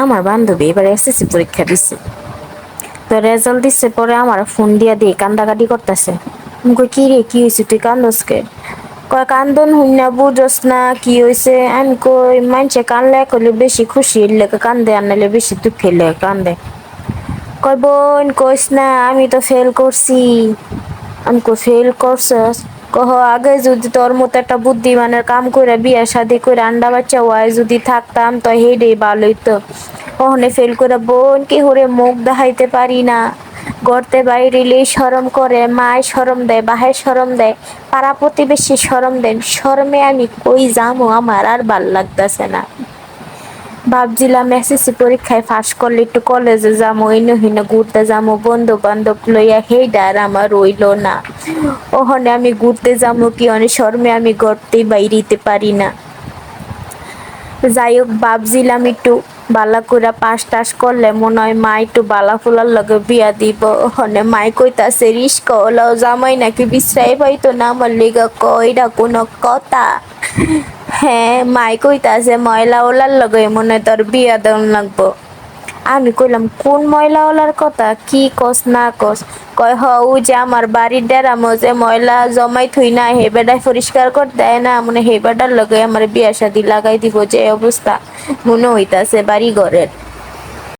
আমার বান্ধবী এবার এসএসসি পরীক্ষা দিছে। তো রেজাল্ট দিচ্ছে পরে আমার ফোন দিয়া দিয়ে কান্দাকাটি করতেছে। কই, কি রে, কি হয়েছে তুই কান্দস কে? কয়, কান্দন হুই না, বুঝস না, কি হয়েছে আমি কই মানছে কানলে করলে বেশি খুশি লেগে কান্দে আনলে বেশি দুঃখে লেগে কান্দে। কয়, বোন, কইস না, আমি তো ফেল করছি। আমি কই ফেল করছস? কহ, আগে যদি তোর মতো একটা বুদ্ধিমানের কাম করে বিয়ে শাদি করে আন্ডা বাচ্চা ওয়াই যদি থাকতাম, তো হেডে ভালোই তো ওখানে ফেল করে বোন, কি হরে মুখ দেখাইতে পারি না। গড়তে বাইরেলে সরম করে, মায় সরম দেয় বাহে সরম দেয়, পাড়া প্রতিবেশী সরম দেন শরমে আমি কই যামো, আমার আর ভালো লাগতেছে না। ভাবছিলাম এসএসসি পরীক্ষায় ফাঁস করলে একটু কলেজে যাব এই নহিন ঘুরতে যাব বন্ধু বান্ধব লইয়া হেইডার আমার রইল না। ওখানে আমি ঘুরতে যাব কি? অনেক শর্মে আমি গড়তেই বাইরিতে পারি না। যাই হোক, ভাবছিলাম একটু বালা করে পাস টাস করলে মনে হয় মা একটু বালা ফুলার লগে বিয়া দিব। ওখানে মাই কইতাছে, রিস্ক হলো জামাই নাকি বিশ্রাই পাইতো না? আমার লিগা কইরা কোনো কথা? হ্যাঁ মাই কইতাছে, ময়লা ওলার লগে মনে হয় তোর বিয়া দেন লাগবো। আমি কইলাম, কোন ময়লা ওলার কথা? কি কস, না কস? কয়, হ ও যে আমার বাড়ির ডেরা মজে ময়লা জমাই থুই না হে বেডায় পরিষ্কার কর, দেয় না মানে হে বেডার লগে আমার বিয়া শাদি লাগাই দিব, যে অবস্থা। মনে হইতাছে বাড়ি ঘরের